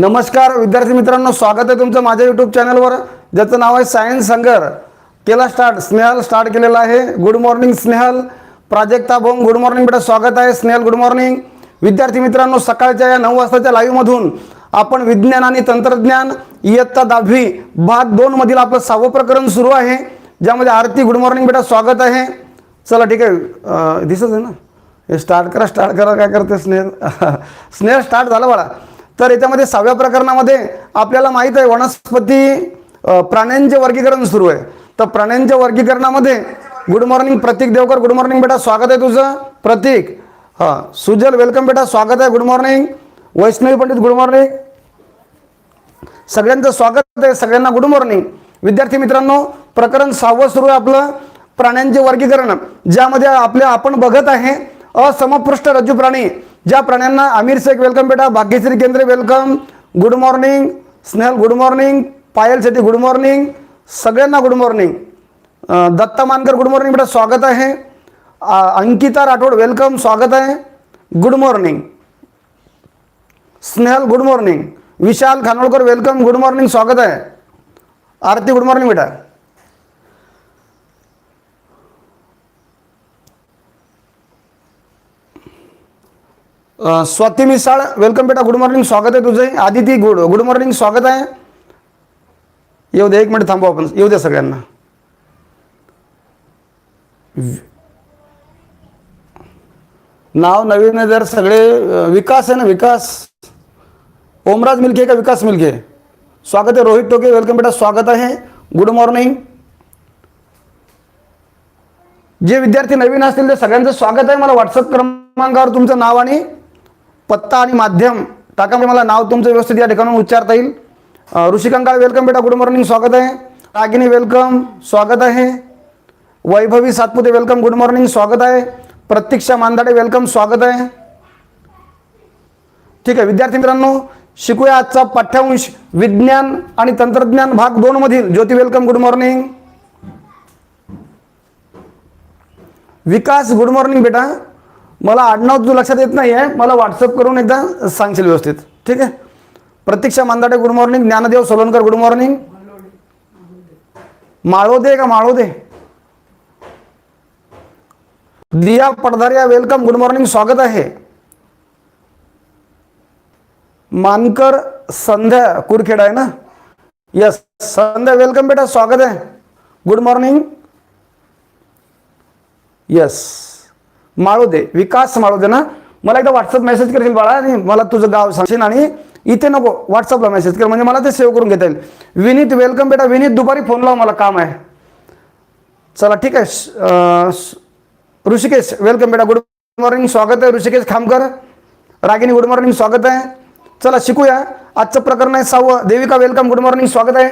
नमस्कार विद्यार्थी मित्रांनो स्वागत आहे तुमचं माझ्या यूट्यूब चॅनलवर ज्याचं नाव आहे सायन्स संगर केला स्टार्ट स्नेहल स्टार्ट केलेला आहे. Good morning Snehal. Prajakta Bhong good morning बेटा स्वागत आहे. स्नेहल गुड मॉर्निंग विद्यार्थी मित्रांनो सकाळच्या या नऊ वाजताच्या लाईव्हमधून आपण विज्ञान आणि तंत्रज्ञान इयत्ता दहावी भाग दोनमधील आपलं सहावं प्रकरण सुरू आहे. ज्यामध्ये आरती गुड मॉर्निंग बेटा स्वागत आहे. चला ठीक आहे दिसत आहे ना? हे स्टार्ट करा स्टार्ट करा काय करते स्नेहल? स्नेहल स्टार्ट झालं बाळा. तर याच्यामध्ये सहाव्या प्रकरणामध्ये आपल्याला माहीत आहे वनस्पती प्राण्यांचे वर्गीकरण सुरू आहे. तर प्राण्यांच्या वर्गीकरणामध्ये good morning Pratik Devkar good morning बेटा स्वागत आहे तुझं. प्रतीक हां सुजल वेलकम बेटा स्वागत आहे good morning Vaishnavi Pandit good morning सगळ्यांचं स्वागत आहे सगळ्यांना गुड मॉर्निंग विद्यार्थी मित्रांनो प्रकरण सहावं सुरू आहे आपलं प्राण्यांचे वर्गीकरण ज्यामध्ये आपल्या आपण बघत आहे असमपृष्ठ रज्जू प्राणी ज्या प्राण्यांना आमिर शेख वेलकम बेटा Bhagyashree Kendre welcome good morning Snehal good morning Payal Shetty good morning सगळ्यांना good morning Datta Mankar good morning बेटा स्वागत आहे. अंकिता राठोड वेलकम स्वागत आहे. Good morning Snehal good morning Vishal Khanolkar welcome good morning स्वागत आहे. आरती गुड मॉर्निंग बेटा. Swati Misal welcome बेटा गुड मॉर्निंग स्वागत आहे तुझे आदिती गुड गुड मॉर्निंग स्वागत आहे. येऊ द्या एक मिनिट थांबू आपण. येऊ द्या सगळ्यांना. नाव नवीन जर सगळे विकास आहे ना विकास. ओमराज मिल्के का विकास मिल्के? स्वागत आहे रोहित टोके वेलकम बेटा स्वागत आहे. गुड मॉर्निंग जे विद्यार्थी नवीन असतील ते सगळ्यांचं स्वागत आहे. मला व्हॉट्सअप क्रमांकावर तुमचं नाव आणि पत्ता आणि माध्यम टाका मला नाव तुमचं व्यवस्थित या ठिकाणून उच्चारता येईल. अं, ऋषिकांकाळ वेलकम बेटा गुड मॉर्निंग स्वागत आहे. रागिनी वेलकम स्वागत आहे. Vaibhavi Satpute welcome good morning स्वागत आहे. प्रतीक्षा मांदाडे वेलकम स्वागत आहे. ठीक आहे विद्यार्थी मित्रांनो शिकूया आजचा पाठ्यांश. विज्ञान आणि तंत्रज्ञान भाग दोन मधील. Jyoti welcome good morning Vikas good morning बेटा. मला आडनाव तुझं लक्षात येत नाही आहे मला व्हॉट्सअप करून एकदा सांगशील व्यवस्थित. ठीक आहे? Pratiksha Mandade good morning Dnyandev Solankar good morning Malode का Malode? Diya Padhariya welcome good morning स्वागत आहे. मानकर संध्या कुरखेड आहे ना? यस संध्या वेलकम बेटा. स्वागत आहे. Good morning yes Malode Vikas माळोदेना मला एकदा व्हॉट्सअप मेसेज करशील बाळा आणि मला तुझं गाव सांगशील आणि इथे नको व्हॉट्सअपला मेसेज कर. म्हणजे मला ते सेव्ह करून घेता येईल. विनीत वेलकम बेटा. विनीत दुपारी फोन लाव मला. काम आहे. चला ठीक आहे. ऋषिकेश वेलकम बेटा. गुड मॉर्निंग स्वागत आहे. ऋषिकेश खामकर. रागिनी गुड मॉर्निंग स्वागत आहे. चला शिकूया. आजचं प्रकरण आहे सावं देविका वेलकम गुड मॉर्निंग स्वागत आहे.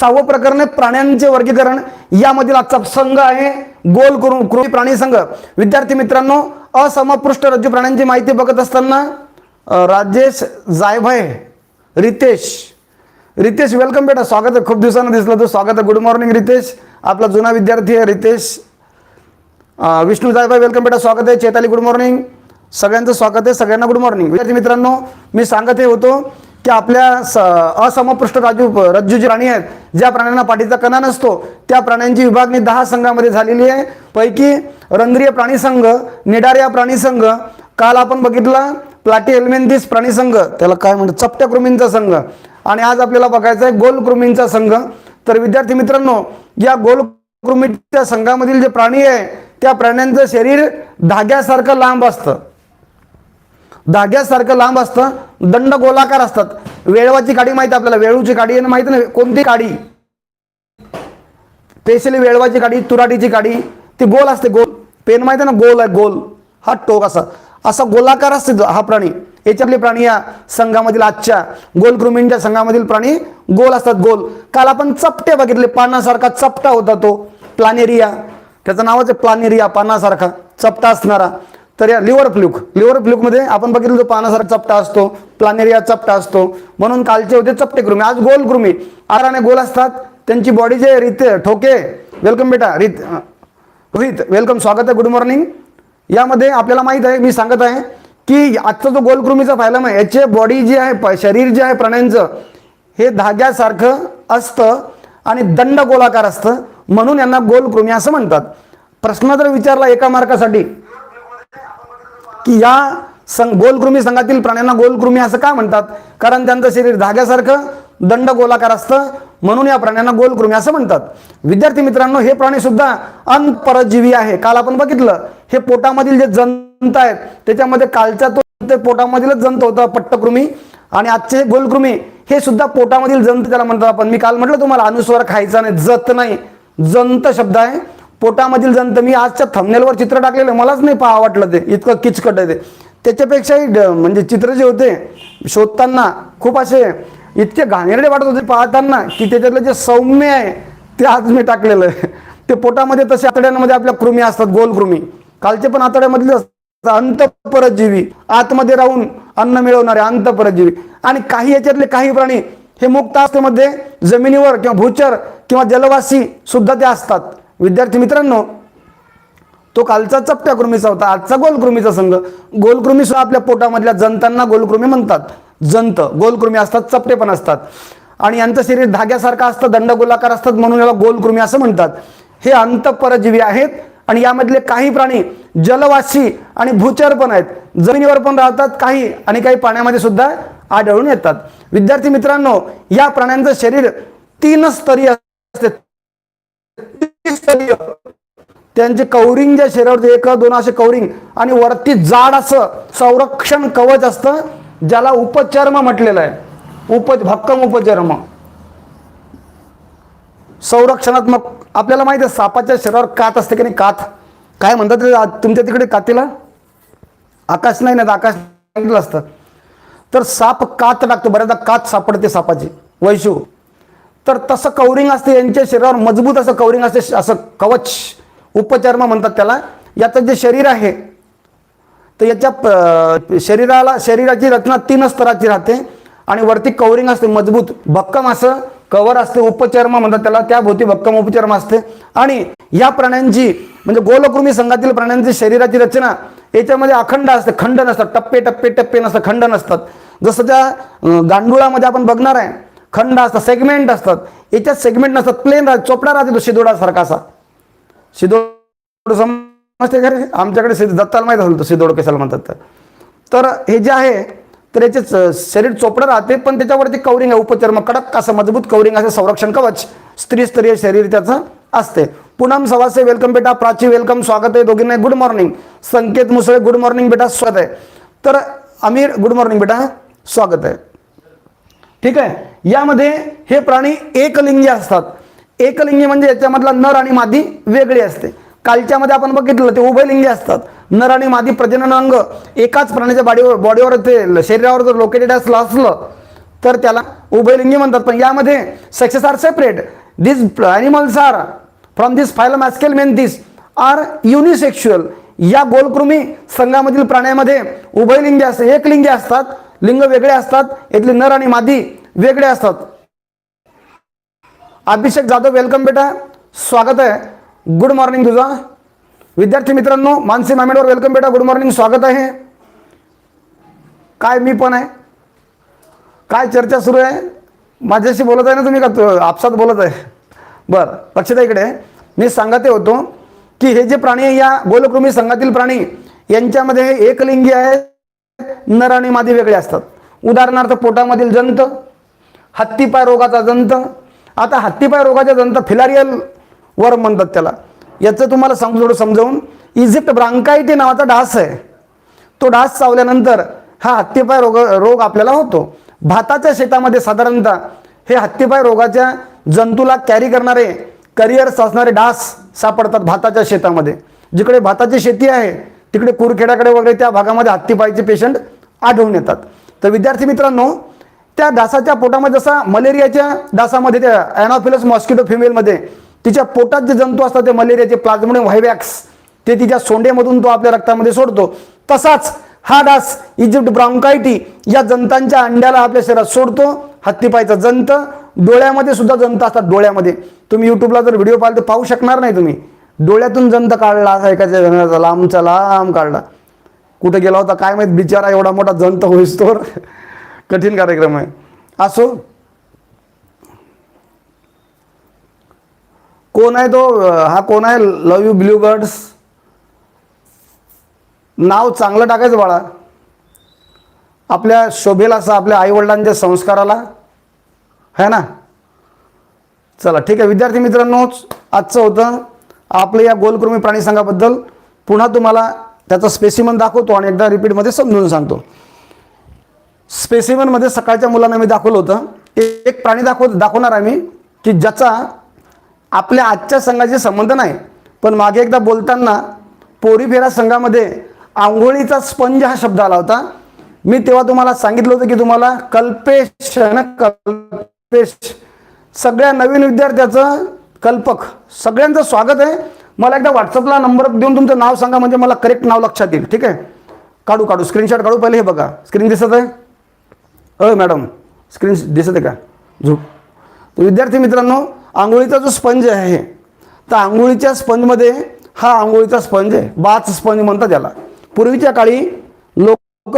सहावं प्रकरण आहे प्राण्यांचे वर्गीकरण. यामधील आजचा संघ आहे गोल करून कृमी प्राणी संघ. विद्यार्थी मित्रांनो असमपृष्ठ रज्जू प्राण्यांची माहिती बघत असताना राजेश जायभय रितेश. रितेश वेलकम बेटा. स्वागत आहे. खूप दिवसानं दिसलं तू. स्वागत आहे. Good morning Ritesh. आपला जुना विद्यार्थी आहे रितेश. विष्णू जायभाई वेलकम बेटा. स्वागत आहे. चेताली गुड मॉर्निंग सगळ्यांचं स्वागत आहे. सगळ्यांना गुड मॉर्निंग विद्यार्थी मित्रांनो मी सांगत हे होतो की आपल्या स असमपृष्ठ राजू रज्जू जी प्राणी आहेत ज्या प्राण्यांना पाठीचा कणा नसतो त्या प्राण्यांची विभागणी दहा संघामध्ये झालेली आहे. पैकी रंध्रीय प्राणी संघ निडारिया प्राणी संघ काल आपण बघितला प्लाटी एल्मेंथिस प्राणीसंघ त्याला काय म्हणतात चपट्या कृमींचा संघ आणि आज आपल्याला बघायचा आहे गोल कृमींचा संघ. तर विद्यार्थी मित्रांनो या गोल कृमीच्या संघामधील जे प्राणी आहे त्या प्राण्यांचं शरीर धाग्यासारखं लांब असतं. धाग्यासारखं लांब असतं दंड गोलाकार असतात. वेळवाची काडी माहिती आहे आपल्याला वेळूची काडी आणि माहिती ना कोणती काडी स्पेशली वेळवाची काडी तुराटीची काडी ती गोल असते गोल. पेन माहिती आहे ना गोल आहे गोल. हा टोक असा. असा गोलाकार असते हा प्राणी. याच्यातले प्राणी या संघामधील आजच्या गोलकृमींच्या संघामधील प्राणी गोल असतात गोल. काल आपण चपटे बघितले पानासारखा चपटा होता तो. प्लानेरिया. त्याचं नावच आहे प्लानेरिया पानासारखा. चपटा असणारा. तर या लिव्हर फ्लूक लिव्हर फ्लूकमध्ये आपण बघितलं तर पानासारखा चपटा असतो प्लानेरिया चपटा असतो. म्हणून कालचे होते चपटे कृमी. आज गोल कृमी. आराने गोल असतात. त्यांची बॉडी जे रीते ठोके. वेलकम बेटा रित रोहित वेलकम स्वागत आहे गुड मॉर्निंग यामध्ये आपल्याला माहीत आहे मी सांगत आहे की आजचा जो गोलकृमीचा फायलम आहे याचे बॉडी जी आहे प- शरीर जे आहे प्राण्यांचं हे धाग्यासारखं असतं आणि दंड गोलाकार असतं. म्हणून यांना गोल कृमी असं म्हणतात. प्रश्न जर विचारला एका मार्कासाठी की या संघ गोलकृमी संघातील प्राण्यांना गोलकृमी असं का म्हणतात? कारण त्यांचं शरीर धाग्यासारखं दंड गोलाकार असतं म्हणून या प्राण्यांना गोलकृमी असं म्हणतात. विद्यार्थी मित्रांनो हे प्राणी सुद्धा अनपरजीवी आहे. काल आपण बघितलं हे पोटामधील जे जंत आहेत त्याच्यामध्ये कालच्या तो ते पोटामधीलच जंत होता पट्टकृमी. आणि आजचे गोलकृमी हे सुद्धा पोटामधील जंत त्याला म्हणतात आपण. मी काल म्हटलं तुम्हाला अनुस्वार खायचा नाही जत नाही. जंत शब्द आहे. पोटामधील जंत मी आजच्या थंबनेलवर चित्र टाकलेलं मलाच नाही पहा वाटलं ते इतकं किचकट आहे ते. त्याच्यापेक्षाही म्हणजे चित्र जे होते शोधताना खूप असे इतके घाणेरडे वाटत होते पाहताना की त्याच्यातलं जे सौम्य आहे ते आज मी टाकलेलं आहे. ते पोटामध्ये तसे आतड्यांमध्ये आपल्या कृमी असतात गोल कृमी. कालचे पण आतड्यामधले असतात अंतपरजीवी आतमध्ये राहून अन्न मिळवणारे अंत परजीवी. आणि काही याच्यातले काही प्राणी हे मुक्त अवस्थेमध्ये जमिनीवर किंवा भूचर किंवा जलवासी सुद्धा ते असतात. विद्यार्थी मित्रांनो तो कालचा चपट्या कृमीचा होता आजचा गोलकृमीचा संघ. गोलकृमी सुद्धा आपल्या पोटामधल्या जंतांना गोलकृमी म्हणतात. जंत गोलकृमी असतात चपटे पण असतात. आणि यांचं शरीर धाग्यासारखं असतं दंडगोलाकार असतात म्हणून याला गोलकृमी असं म्हणतात. हे अंतपरजीवी आहेत आणि यामधले काही प्राणी जलवासी आणि भूचर पण आहेत. जमिनीवर पण राहतात काही आणि काही पाण्यामध्ये सुद्धा आढळून येतात. विद्यार्थी मित्रांनो या प्राण्यांचं शरीर तीन स्तरीय असते. त्रिस्तरीय त्यांचे कवरिंग ज्या शरीरावरती एक दोन असे कवरिंग आणि वरती जाड असं संरक्षण कवच असतं ज्याला उपचर्म म्हटलेलं आहे. उप भक्कम उपचर्म. संरक्षणात्मक आपल्याला माहिती आहे सापाच्या शरीरावर कात असते की नाही? कात. काय म्हणतात तुमच्या तिकडे कातीला? आकाश नाही ना आकाश असतं. तर साप कात टाकतो. बऱ्याचदा कात सापडते सापाची. वैशू. तर तसं कवरिंग असते यांच्या शरीरावर मजबूत असं कवरिंग असते असं कवच उपचर्म म्हणतात त्याला. याचं जे शरीर आहे तर याच्या शरीराला शरीराची रचना तीन स्तराची राहते आणि वरती कवरिंग असते मजबूत. भक्कम असं कवर असते उपचर्म म्हणतात त्याला. त्या भोवती भक्कम उपचर्म असते. आणि या प्राण्यांची म्हणजे गोलकृमी संघातील प्राण्यांची शरीराची रचना याच्यामध्ये अखंड असते खंड नसतात. टप्पे टप्पे टप्पे नसतात खंड नसतात. जसं त्या गांडुळामध्ये आपण बघणार आहे खंड असतात सेगमेंट असतात. याच्यात सेगमेंट नसतात. प्लेन राहत चोपडा राहते तो शिदोडासारखा असा. शिदोड समजते खरे आमच्याकडे दत्ताला माहीत असेल तो शिदोड कशाला म्हणतात तर. तर हे जे आहे तर याचे शरीर चोपडं राहते पण त्याच्यावरती कवरिंग आहे. उपचर्म कडक असं मजबूत कवरिंग असं संरक्षण कवच. स्त्रीस्तरीय शरीर त्याचं असते. पूनम सवासे वेलकम बेटा. प्राची वेलकम स्वागत आहे दोघींना. Good morning Sanket Musale good morning बेटा. स्वागत आहे. तर अमीर गुड मॉर्निंग बेटा. स्वागत आहे. ठीक आहे? यामध्ये हे प्राणी एकलिंगी असतात. एकलिंगी म्हणजे याच्यामधला नर आणि मादी वेगळी असते. कालच्यामध्ये आपण बघितलं ते उभयलिंगी असतात. नर आणि मादी प्रजनन अंग एकाच प्राण्याच्या बॉडीवर बॉडीवर ते शरीरावर जर लोकेटेड असलं असलं तर त्याला उभयलिंगी म्हणतात. पण यामध्ये sexes are separate this animals are from this phylum muscle men this are unisexual या गोलकृमी संघामधील प्राण्यामध्ये उभयलिंगी असते एकलिंगी असतात. लिंग वेगळे असतात इथले नर आणि मादी वेगळे असतात. अभिषेक जाधव वेलकम बेटा. स्वागत आहे. गुड मॉर्निंग तुझा. विद्यार्थी मित्रांनो मानसी मामेडवर वेलकम बेटा. गुड मॉर्निंग स्वागत आहे. काय मी पण आहे. काय चर्चा सुरू आहे? माझ्याशी बोलत आहे ना तुम्ही का? आपसात बोलत आहे. बरं लक्ष द्या इकडे. मी सांगते होतो की हे जे प्राणी आहे, या गोलकृमी संघातील प्राणी यांच्यामध्ये हे एकलिंगी आहेत नर आणि मादी वेगळे असतात. उदाहरणार्थ पोटामधील जंत हत्तीपाय रोगाचा जंत. आता हत्तीपाय रोगाचा जंत फिलारियल वर्म म्हणतात त्याला. याचं तुम्हाला सांगू थोडं समजावून. इजिप्त ब्रांकायटी नावाचा डास आहे. तो डास चावल्यानंतर हा हत्तीपाय रोग रोग आपल्याला होतो. भाताच्या शेतामध्ये साधारणतः हे हत्तीपाय रोगाच्या जंतूला कॅरी करणारे करिअर्स असणारे डास सापडतात भाताच्या शेतामध्ये. जिकडे भाताची शेती आहे तिकडे कुरखेड्याकडे वगैरे त्या भागामध्ये हत्तीपायचे पेशंट आढळून येतात. तर विद्यार्थी मित्रांनो त्या डासाच्या पोटामध्ये जसा मलेरियाच्या डासामध्ये त्या ॲनॉफिलस मॉस्किटो फिमेलमध्ये तिच्या पोटात जे जंतू असतात ते मलेरियाचे प्लाझ्मोडियम व्हायवॅक्स ते तिच्या सोंडेमधून तो आपल्या रक्तामध्ये सोडतो. तसाच हा डास इजिप्ट ब्रांकायटी या जंतांच्या अंड्याला आपल्या शरीरात सोडतो. हत्तीपायचा जंत डोळ्यामध्ये सुद्धा जंत असतात डोळ्यामध्ये. तुम्ही युट्यूबला जर व्हिडिओ पाहिला तर पाहू शकणार नाही तुम्ही. डोळ्यातून जंत काढला असा एकाच्या जणाचा लांबचा लांब काढला. कुठे गेला होता काय माहीत बिचारा एवढा मोठा जंत होईस तोर कठीण कार्यक्रम आहे. असो. कोण आहे तो? हा कोण आहे? लव यू ब्ल्यू बर्ड्स नाव चांगलं टाकायचं बाळा. आपल्या शोभेला असं आपल्या आईवडिलांच्या संस्काराला. है ना? चला ठीक आहे. विद्यार्थी मित्रांनोच आजचं होतं. आपलं या गोलकृमी प्राणी संघाबद्दल पुन्हा तुम्हाला त्याचं स्पेसिमन दाखवतो आणि एकदा रिपीटमध्ये समजून सांगतो. स्पेसिमनमध्ये सकाळच्या मुलांना मी दाखवलं होतं. एक एक प्राणी दाखव दाखवणार आहे मी की ज्याचा आपल्या आजच्या संघाशी संबंध नाही. पण मागे एकदा बोलताना पोरीफेरा संघामध्ये आंघोळीचा स्पंज हा शब्द आला होता. मी तेव्हा तुम्हाला सांगितलं होतं की तुम्हाला कल्पेश ना कल्पेश. सगळ्या नवीन विद्यार्थ्याचं कल्पक सगळ्यांचं स्वागत आहे. मला एकदा व्हॉट्सअपला नंबर देऊन तुमचं नाव सांगा म्हणजे मला करेक्ट नाव लक्षात येईल ठीक आहे? काढू काढू. स्क्रीनशॉट काढू पहिले हे बघा. स्क्रीन दिसत आहे? अ मॅडम स्क्रीन दिसत आहे का? झोप. तर विद्यार्थी मित्रांनो आंघोळीचा जो स्पंज आहे तर आंघोळीच्या स्पंजमध्ये हा आंघोळीचा स्पंज आहे. बाच स्पंज म्हणतात त्याला पूर्वीच्या काळी लोक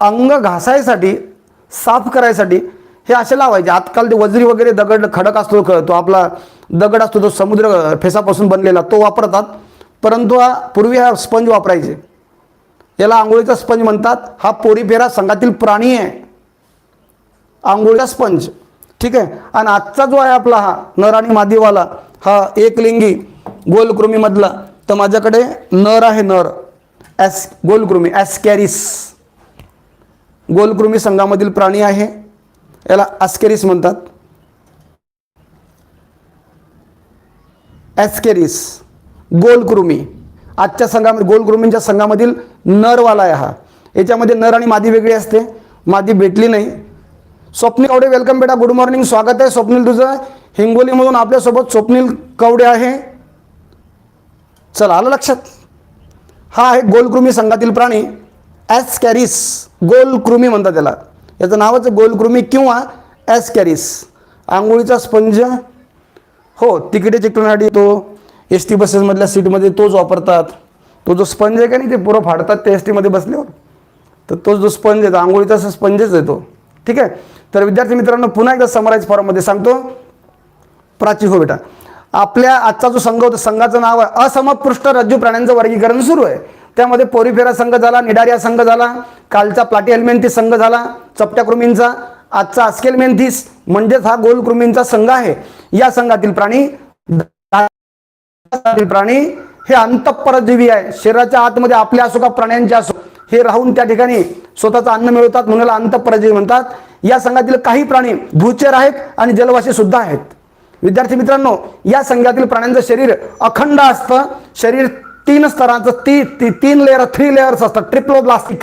अंग घासायसाठी साफ करायसाठी हे असे लावायचे. आजकाल ते वजरी वगैरे दगड खडक असतो तो आपला दगड असतो तो समुद्र फेसापासून बनलेला तो वापरतात. परंतु हा पूर्वी हा स्पंज वापरायचे. याला आंघोळीचा स्पंज म्हणतात. हा पोरीफेरा संघातील प्राणी आहे. आंघोळीचा स्पंज. ठीक आहे? आणि आजचा जो आहे आपला हा नर आणि मादीवाला हा एकलिंगी गोलकृमीमधला तर माझ्याकडे नर आहे नर. ॲस गोलकृमी ॲस्कॅरिस गोलकृमी संघामधील प्राणी आहे. याला ॲस्कॅरिस म्हणतात. ॲस्केरिस गोलकृमी. आजच्या संघामध्ये गोलकृमींच्या संघामधील नरवाला आहे हा. याच्यामध्ये नर आणि मादी वेगळी असते. मादी भेटली नाही. स्वप्नील कवडे वेलकम बेटा गुड मॉर्निंग स्वागत आहे. स्वप्नील तुझं हिंगोलीमधून आपल्यासोबत स्वप्नील कवडे आहे. चला आलं लक्षात? हा आहे गोलकृमी संघातील प्राणी. ॲस्कॅरिस गोलकृमी म्हणतात त्याला याचं नावच गोलकृमी किंवा ॲस्कॅरिस. आंघोळीचा स्पंज. हो तिकडे चिकटवण्यासाठी तो एस टी बसेसमधल्या सीटमध्ये तोच वापरतात. तो जो स्पंज आहे का नाही ते पुरं फाडतात ते एस टीमध्ये बसल्यावर. तर तोच जो स्पंज आहे तो आंघोळीचा असा स्पंजच येतो ठीक आहे? तर विद्यार्थी मित्रांनो पुन्हा एकदा समराईज फॉर्ममध्ये सांगतो. प्राची हो बेटा. आपल्या आजचा जो संघ होता संघाचं नाव आहे असमपृष्ठ रज्जू प्राण्यांचं वर्गीकरण सुरू आहे. त्यामध्ये पोरीफेरा संघ झाला निडारिया संघ झाला कालचा प्लाटी हेल्मेंथिस संघ झाला चपट्या कृमींचा आजचा अस्केल मेंथिस म्हणजेच हा गोल कृमींचा संघ आहे. या संघातील प्राणी प्राणी हे अंतपरजीवी आहे. शरीराच्या आतमध्ये आपल्या असो का प्राण्यांचे असो हे राहून त्या ठिकाणी स्वतःचं अन्न मिळवतात म्हणून अंतपरजीवी म्हणतात. या संघातील काही प्राणी भूचर आहेत आणि जलवासी सुद्धा आहेत. विद्यार्थी मित्रांनो या संघातील प्राण्यांचं शरीर अखंड असतं. शरीर तीन स्तरांचं ती ती तीन लेअर थ्री लेअर्स असतात ट्रिप्लोब्लास्टिक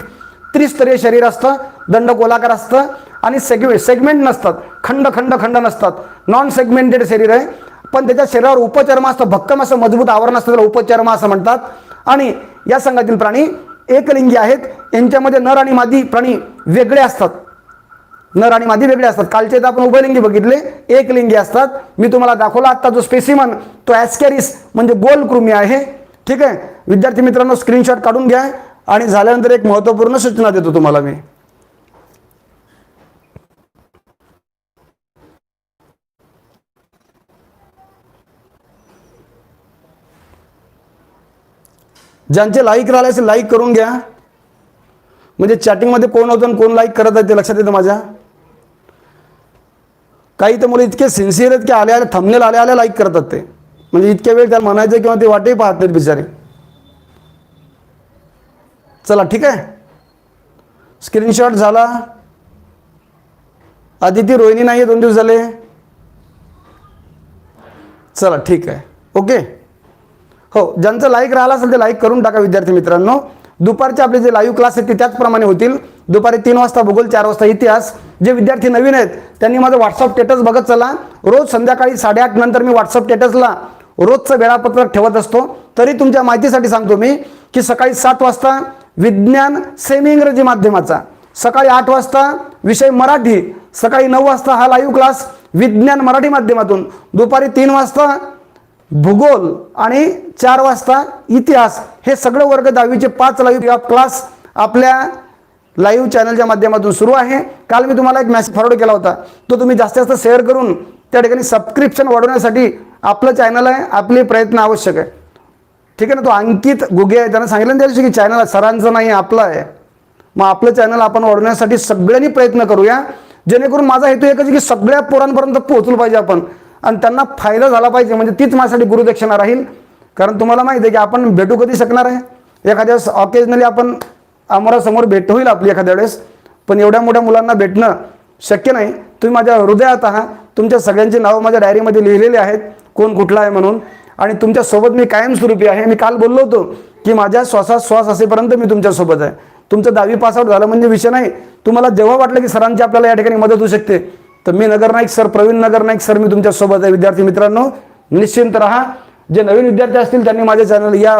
त्रिस्तरीय शरीर असतं. दंड गोलाकार असतं. आणि सेगमे सेगमेंट नसतात खंड खंड खंड नसतात. नॉन सेगमेंटेड शरीर आहे. पण त्याच्या शरीरावर उपचर्म असतं. भक्कम असं मजबूत आवरण असतं. त्याला उपचर्म असं म्हणतात. आणि या संघातील प्राणी एकलिंगी आहेत. यांच्यामध्ये नर आणि मादी प्राणी वेगळे असतात. नर आणि मादी वेगळे असतात. कालचे तर आपण उभयलिंगी बघितले. एकलिंगी असतात. मी तुम्हाला दाखवला. आता जो स्पेसिमन तो ॲस्कॅरिस म्हणजे गोल कृमी आहे. ठीक आहे? विद्यार्थी मित्रांनो स्क्रीनशॉट काढून घ्या आणि झाल्यानंतर एक महत्त्वपूर्ण सूचना देतो तुम्हाला मी. ज्यांचे लाईक राहिले असेल लाईक करून घ्या. म्हणजे चॅटिंगमध्ये कोण होतं आणि कोण लाईक करत आहे ते लक्षात येतं माझ्या. काही तर मुलं इतके सिन्सिअर आहेत की आल्या आल्या थमनेल आल्या आल्या लाईक करतात ते. म्हणजे इतक्या वेळ त्याला म्हणायचं किंवा ते वाटही पाहत नाहीत बिचारे. चला ठीक आहे? स्क्रीनशॉट झाला. आदिती रोहिणी नाही आहे दोन दिवस झाले. चला ठीक आहे. ओके? हो ज्यांचं लाईक राहिलं असेल ते लाईक करून टाका विद्यार्थी मित्रांनो. दुपारचे आपले जे लाईव्ह क्लास आहेत ते त्याचप्रमाणे होतील. दुपारी तीन वाजता भूगोल चार वाजता इतिहास. जे विद्यार्थी नवीन आहेत त्यांनी माझं व्हॉट्सअप स्टेटस बघत चला. रोज संध्याकाळी साडेआठ नंतर मी व्हॉट्सअप स्टेटसला रोजचं वेळापत्रक ठेवत असतो. तरी तुमच्या माहितीसाठी सांगतो मी की सकाळी सात वाजता विज्ञान सेमी इंग्रजी माध्यमाचा सकाळी आठ वाजता विषय मराठी सकाळी नऊ वाजता हा लाईव्ह क्लास विज्ञान मराठी माध्यमातून दुपारी तीन वाजता भूगोल आणि चार वाजता इतिहास हे सगळं वर्ग दहावीचे पाच लाईव्ह क्लास आपल्या लाईव्ह चॅनलच्या माध्यमातून सुरू आहे. काल मी तुम्हाला एक मेसेज फॉरवर्ड केला होता. तो तुम्ही जास्तीत जास्त शेअर करून त्या ठिकाणी सबस्क्रिप्शन वाढवण्यासाठी आपलं चॅनल आहे आपले प्रयत्न आवश्यक आहे. ठीक आहे ना तो अंकित गुगे आहे. त्यांना सांगितलं ना त्या दिवशी की चॅनल सरांचं नाही आपलं आहे. मग आपलं चॅनल आपण वाढवण्यासाठी सगळ्यांनी प्रयत्न करूया. जेणेकरून माझा हेतू एकच आहे की सगळ्या पोरांपर्यंत पोहोचलो पाहिजे आपण. आणि त्यांना फायदा झाला पाहिजे म्हणजे तीच माझ्यासाठी गुरुदक्षिणा राहील. कारण तुम्हाला माहिती आहे की आपण भेटू कधी शकणार आहे? एखाद्या वेळेस ऑकेजनली आपण आमोरासमोर भेट होईल आपली एखाद्या वेळेस. पण एवढ्या मोठ्या मुलांना भेटणं शक्य नाही. तुम्ही माझ्या हृदयात आहात तुमच्या सगळ्यांची नावं माझ्या डायरीमध्ये लिहिलेली आहेत. कोण कुठला आहे म्हणून? आणि तुमच्यासोबत मी कायमस्वरूपी आहे. मी काल बोललो होतो की माझ्या श्वासात श्वास असेपर्यंत मी तुमच्यासोबत आहे. तुमचं दहावी पासआउट झालं म्हणजे विषय नाही. तुम्हाला जेव्हा वाटलं की सरांची आपल्याला या ठिकाणी मदत होऊ शकते तर मी नगर नाईक सर प्रवीण नगर नाईक सर मी तुमच्यासोबत आहे. विद्यार्थी मित्रांनो निश्चिंत राहा. जे नवीन विद्यार्थी असतील त्यांनी माझ्या चॅनल या